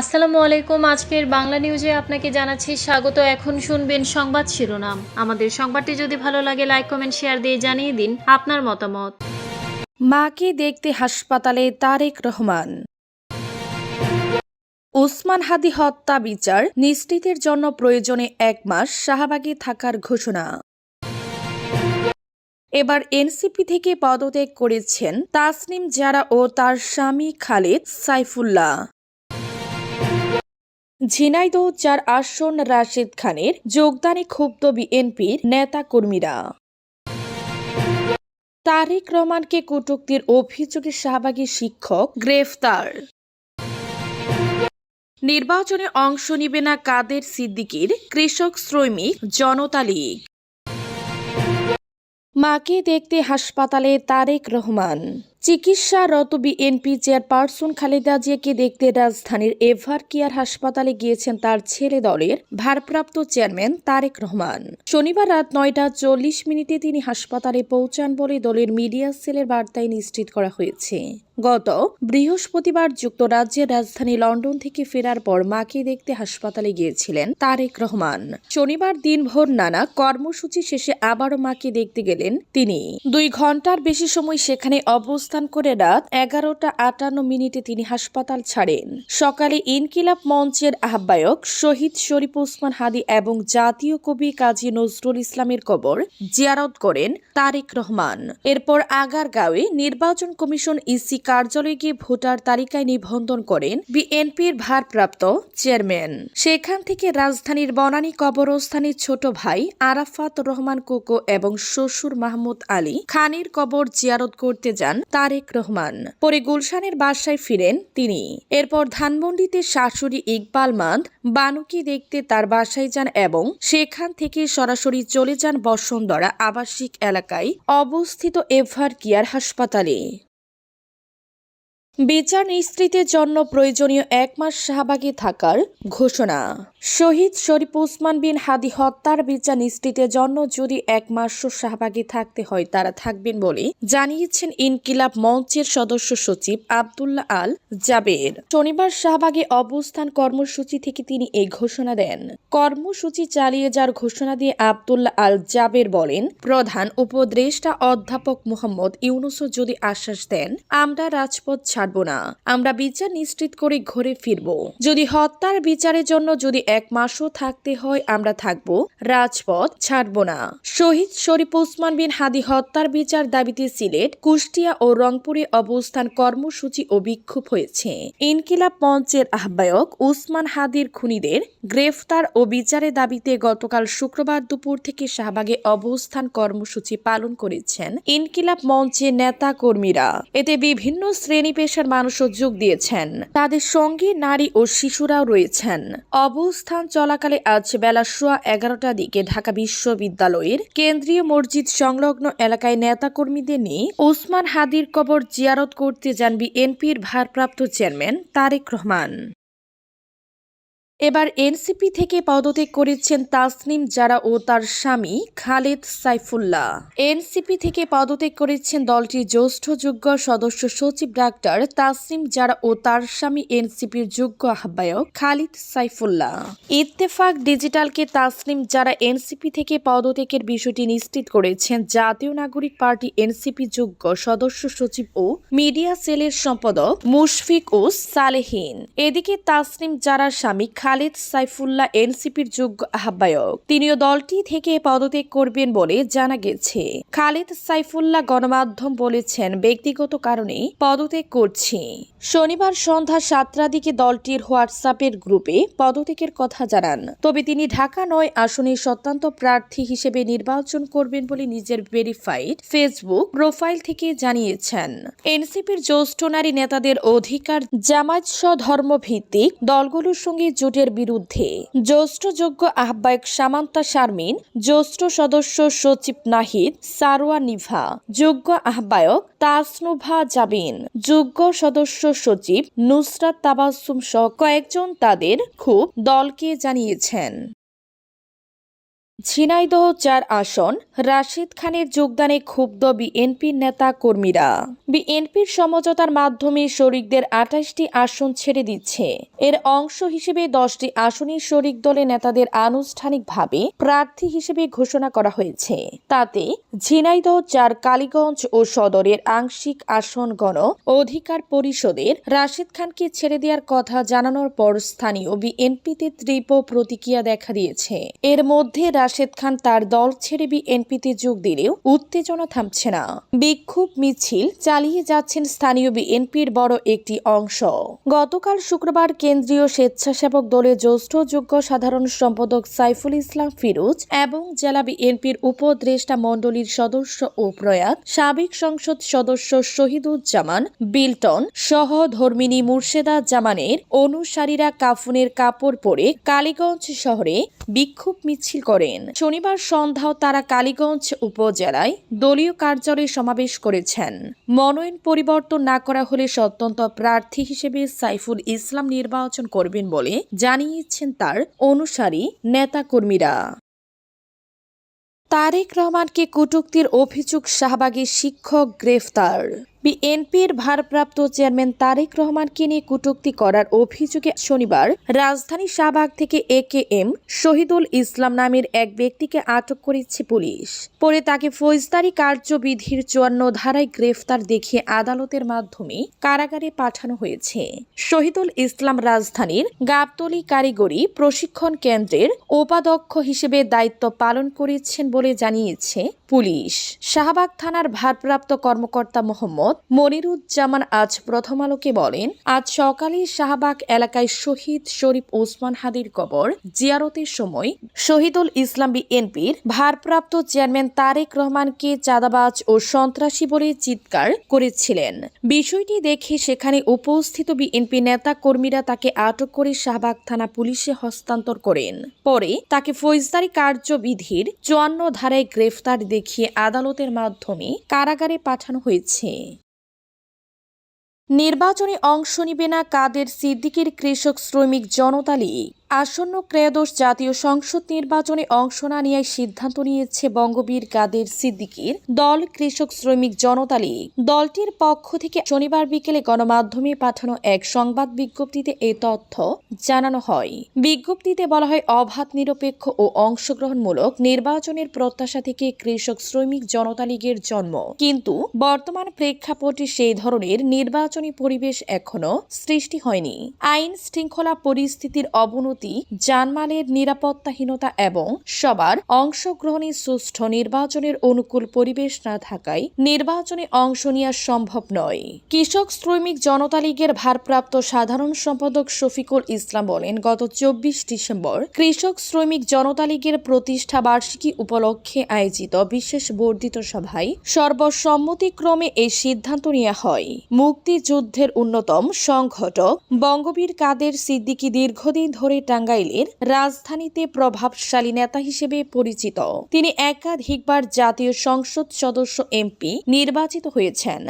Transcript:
আসসালামু আলাইকুম। আজকের বাংলা নিউজে আপনাকে জানাচ্ছি স্বাগত। এখন শুনবেন সংবাদ শিরোনাম। আমাদের সংবাদটি যদি ভালো লাগে লাইক কমেন্ট শেয়ার দিয়ে জানিয়ে দিন আপনার মতামত। মাকে দেখতে হাসপাতালে তারেক রহমান। ওসমান হাদি হত্যা বিচার নিশ্চিতের জন্য প্রয়োজনে এক মাস শাহবাগে থাকার ঘোষণা। এবার এনসিপি থেকে পদত্যাগ করেছেন তাসনিম জারা ও তার স্বামী খালেদ সাইফুল্লাহ। ঝিনাইদহ চার আসন রাশেদ খানের যোগদানে ক্ষুব্ধ বিএনপির নেতাকর্মীরা। তারেক রহমানকে কটূক্তির অভিযোগে শাহবাগী শিক্ষক গ্রেফতার। নির্বাচনে অংশ নিবে না কাদের সিদ্দিকির কৃষক শ্রমিক জনতা লীগ। মাকে দেখতে হাসপাতালে তারেক রহমান। চিকিৎসারত বিএনপি চেয়ারপারসন খালেদা জিয়াকে দেখতে রাজধানীর এভার কেয়ার হাসপাতালে গিয়েছেন তার ছেলে দলের ভারপ্রাপ্ত চেয়ারম্যান তারেক রহমান। শনিবার রাত নয়টা চল্লিশ মিনিটে তিনি হাসপাতালে পৌঁছান বলে দলের মিডিয়া সেলের বার্তায় নিশ্চিত করা হয়েছে। গত বৃহস্পতিবার যুক্তরাজ্যের রাজধানী লন্ডন থেকে ফেরার পর মাকে দেখতে হাসপাতালে গিয়েছিলেন তারেক রহমান। শনিবার দিনভর নানা কর্মসূচি শেষে আবারও মাকে দেখতে গেলেন তিনি। দুই ঘণ্টার বেশি সময় সেখানে অবস্থান করে রাত এগারোটা আটান্ন মিনিটে তিনি হাসপাতাল ছাড়েন। সকালে ইনকিলাব মঞ্চের আহ্বায়ক শহীদ শরীফ ওসমান হাদি এবং জাতীয় কবি কাজী নজরুল ইসলামের কবর জিয়ারত করেন তারেক রহমান। এরপর আগারগাঁওয়ে নির্বাচন কমিশন ইসি কার্যালয়ে গিয়ে ভোটার তালিকায় নিবন্ধন করেন বিএনপির ভারপ্রাপ্ত চেয়ারম্যান। সেখান থেকে রাজধানীর বনানী কবরস্থানে ছোট ভাই আরাফাত রহমান কোকো এবং শ্বশুর মাহমুদ আলী খানের কবর জিয়ারত করতে যান তারেক রহমান। পরে গুলশানের বাসায় ফিরেন তিনি। এরপর ধানমন্ডিতে শাশুড়ি ইকবাল মান্দ বানুকে দেখতে তার বাসায় যান এবং সেখান থেকে সরাসরি চলে যান বসুন্ধরা আবাসিক এলাকায় অবস্থিত এভার কেয়ার হাসপাতালে। বিচার নিশ্চিতের জন্য প্রয়োজনীয় এক মাস শাহবাগে থাকার ঘোষণা। শহীদ শরীফ উসমান বিন হাদি হত্যার বিচার নিশ্চিতের জন্য যদি এক মাস শাহবাগে থাকতে হয়, তারা থাকবেন বলে জানিয়েছেন ইনকিলাব মঞ্চের সদস্য সচিব আবদুল্লাহ আল জাবের। শনিবার শাহবাগে অবস্থান কর্মসূচি থেকে তিনি এই ঘোষণা দেন। কর্মসূচি চালিয়ে যাওয়ার ঘোষণা দিয়ে আবদুল্লাহ আল জাবের বলেন, প্রধান উপদেষ্টা অধ্যাপক মোহাম্মদ ইউনুসও যদি আশ্বাস দেন, আমরা রাজপথ ছাড়ব না। আমরা বিচার নিশ্চিত করে ঘরে ফিরব। যদি হত্যার বিচারের জন্য যদি এক মাসও থাকতে হয়, আমরা থাকব। রাজপথ ছাড়ব না। শহীদ শরীফ ওসমান বিন হাদি হত্যার বিচার দাবিতে সিলেট, কুষ্টিয়া ও রংপুরে অবস্থান কর্মসূচি ও বিক্ষোভ হয়েছে। ইনকিলাব মঞ্চের আহ্বায়ক উসমান হাদির খুনিদের গ্রেফতার ও বিচারের দাবিতে গতকাল শুক্রবার দুপুর থেকে শাহবাগে অবস্থান কর্মসূচি পালন করেছেন ইনকিলাব মঞ্চের নেতা কর্মীরা এতে বিভিন্ন শ্রেণি পেশার মানুষও যোগ দিয়েছেন। তাদের সঙ্গে নারী ও শিশুরাও রয়েছেন। অবস্থান চলাকালে আজ বেলা সোয়া এগারোটার দিকে ঢাকা বিশ্ববিদ্যালয়ের কেন্দ্রীয় মসজিদ সংলগ্ন এলাকায় নেতাকর্মীদের নিয়ে ওসমান হাদির কবর জিয়ারত করতে যান বিএনপির ভারপ্রাপ্ত চেয়ারম্যান তারেক রহমান। এবার এনসিপি থেকে পদত্যাগ করেছেন তাসনিম জারা ও তার স্বামী খালেদ সাইফুল্লাহ। এনসিপি থেকে পদত্যাগ করেছেন দলটির জ্যেষ্ঠ যোগ্য সদস্য সচিব ডাক্তার তাসনিম জারা ও তার স্বামী এনসিপির যোগ্য আহ্বায়ক খালিদ সাইফুল্লাহ। ইত্তেফাক ডিজিটালকে তাসনিম যারা এনসিপি থেকে পদত্যাগের বিষয়টি নিশ্চিত করেছেন জাতীয় নাগরিক পার্টি এনসিপি যোগ্য সদস্য সচিব ও মিডিয়া সেলের সম্পাদক মুশফিক ও সালেহীন। এদিকে তাসনিম যারা স্বামী খালিদ সাইফুল্লাহ এনসিপির যোগ্য আহ্বায়ক। তিনিও দলটি থেকে পদত্যাগ করবেন বলে জানা গেছে। খালিদ সাইফুল্লাহ গণমাধ্যম বলেছেন, ব্যক্তিগত কারণে পদত্যাগ করছি। শনিবার সন্ধ্যা সাতটার দিকে দলটির হোয়াটসঅ্যাপের গ্রুপে পদত্যাগের কথা জানান। তবে তিনি ঢাকা নয় আসনে সত্যান্ত প্রার্থী হিসেবে নির্বাচন করবেন বলে নিজের ভেরিফাইড ফেসবুক প্রোফাইল থেকে জানিয়েছেন। এনসিপির জ্যেষ্ঠ নারী নেতাদের অধিকার জামায়াত ধর্মভিত্তিক দলগুলোর সঙ্গে জোটের বিরুদ্ধে। জ্যেষ্ঠ যোগ্য আহ্বায়ক সামান্তা শারমিন, জ্যেষ্ঠ সদস্য সচিব নাহিদ, সারোয়া নিভা, যোগ্য আহ্বায়ক তাসনুভা জাবিন, যোগ্য সদস্য সচিব নুসরাত তাবাসুম সহ কয়েকজন তাদের খুব দলকে জানিয়েছেন। ঝিনাইদহ চার আসন, রাশিদ খানের যোগদানে ক্ষুব্ধ বিএনপির নেতা কর্মীরা বিএনপির সমঝোতার মাধ্যমে শরিকদের আঠাশটি আসন ছেড়ে দিচ্ছে। এর অংশ হিসেবে দশটি আসনই শরিক দলের নেতাদের আনুষ্ঠানিকভাবে প্রার্থী হিসেবে ঘোষণা করা হয়েছে। তাতে ঝিনাইদহ চার কালীগঞ্জ ও সদরের আংশিক আসন গণ অধিকার পরিষদের রাশিদ খানকে ছেড়ে দেওয়ার কথা জানানোর পর স্থানীয় বিএনপিতে তীব্র প্রতিক্রিয়া দেখা দিয়েছে। এর মধ্যে রাশেদ খান তার দল ছেড়ে বিএনপিতে যোগ দিলেও উত্তেজনা থামছে না। বিক্ষোভ মিছিল চালিয়ে যাচ্ছেন স্থানীয় বিএনপির বড় একটি অংশ। গতকাল শুক্রবার কেন্দ্রীয় স্বেচ্ছাসেবক দলের জ্যেষ্ঠ যোগ্য সাধারণ সম্পাদক সাইফুল ইসলাম ফিরোজ এবং জেলা বিএনপির উপদেষ্টা মণ্ডলীর সদস্য ও প্রয়াত সাবেক সংসদ সদস্য শহীদুজ্জামান, বিল্টন সহ ধর্মিনী মুর্শেদা জামানের অনুসারীরা কাফুনের কাপড় পরে কালীগঞ্জ শহরে বিক্ষোভ মিছিল করেন। শনিবার সন্ধ্যাও তারা কালীগঞ্জ উপজেলায় দলীয় কার্যালয়ে সমাবেশ করেছেন। মনোনয়ন পরিবর্তন না করা হলে স্বতন্ত্র প্রার্থী হিসেবে সাইফুল ইসলাম নির্বাচন করবেন বলে জানিয়েছেন তার অনুসারী নেতাকর্মীরা। তারেক রহমানকে কটূক্তির অভিযোগ শাহবাগের শিক্ষক গ্রেফতার। বিএনপির ভারপ্রাপ্ত চেয়ারম্যান তারেক রহমানকে নিয়ে কটূক্তি করার অভিযোগে শনিবার রাজধানী শাহবাগ থেকে এ কে এম শহীদুল ইসলাম নামের এক ব্যক্তিকে আটক করেছে পুলিশ। পরে তাকে ফৌজদারি কার্যবিধির চুয়ান্ন ধারায় গ্রেফতার দেখিয়ে আদালতের মাধ্যমে কারাগারে পাঠানো হয়েছে। শহীদুল ইসলাম রাজধানীর গাবতলী কারিগরি প্রশিক্ষণ কেন্দ্রের উপাধ্যক্ষ হিসেবে দায়িত্ব পালন করেছেন বলে জানিয়েছে পুলিশ। শাহবাগ থানার ভারপ্রাপ্ত কর্মকর্তা মোহাম্মদ মনিরুজ্জামান আজ প্রথম আলোকে বলেন, আজ সকালে শাহবাগ এলাকায় শহীদ শরীফ ওসমান হাদির কবর জিয়ারতের সময় শহীদুল ইসলাম বিএনপির ভারপ্রাপ্ত চেয়ারম্যান তারেক রহমানকে চাঁদাবাজ ও সন্ত্রাসী বলে চিৎকার করেছিলেন। বিষয়টি দেখে সেখানে উপস্থিত বিএনপি নেতা কর্মীরা তাকে আটক করে শাহবাগ থানা পুলিশে হস্তান্তর করেন। পরে তাকে ফৌজদারি কার্যবিধির চুয়ান্ন ধারায় গ্রেফতার দেখিয়ে আদালতের মাধ্যমে কারাগারে পাঠানো হয়েছে। নির্বাচনে অংশ নিবে না কাদের সিদ্দিকের কৃষক শ্রমিক জনতা লীগ আসন্ন ক্রয়োদশ জাতীয় সংসদ নির্বাচনে অংশ না নেওয়ার সিদ্ধান্ত নিয়েছে বঙ্গবীর কাদের সিদ্দিকীর দল কৃষক শ্রমিক জনতা লীগ। দলটির পক্ষ থেকে শনিবার বিকেলে গণমাধ্যমে পাঠানো এক সংবাদ বিজ্ঞপ্তিতে এ তথ্য জানানো হয়। বিজ্ঞপ্তিতে বলা হয়, অবাধ, নিরপেক্ষ ও অংশগ্রহণমূলক নির্বাচনের প্রত্যাশা থেকে কৃষক শ্রমিক জনতা লীগের জন্ম। কিন্তু বর্তমান প্রেক্ষাপটে সেই ধরনের নির্বাচনী পরিবেশ এখনও সৃষ্টি হয়নি। আইন শৃঙ্খলা পরিস্থিতির অবনতি জানমালের নিরাপত্তাহীনতা এবং সবার অংশগ্রহণে সুষ্ঠু নির্বাচনের অনুকূল পরিবেশ না থাকায় নির্বাচনে অংশ নেওয়া সম্ভব নয়। কৃষক শ্রমিক জনতা লীগের ভারপ্রাপ্ত সাধারণ সম্পাদক শফিকুল ইসলাম বলেন, গত চব্বিশ ডিসেম্বর কৃষক শ্রমিক জনতা লীগের প্রতিষ্ঠা বার্ষিকী উপলক্ষে আয়োজিত বিশেষ বর্ধিত সভায় সর্বসম্মতিক্রমে এই সিদ্ধান্ত নেওয়া হয়। মুক্তিযুদ্ধের অন্যতম সংগঠক বঙ্গবীর কাদের সিদ্দিকী দীর্ঘদিন ধরে টাঙ্গাইলের রাজধানীতে প্রভাবশালী নেতা হিসেবে পরিচিত। তিনি একাধিকবার জাতীয় সংসদ সদস্য এমপি নির্বাচিত হয়েছেন।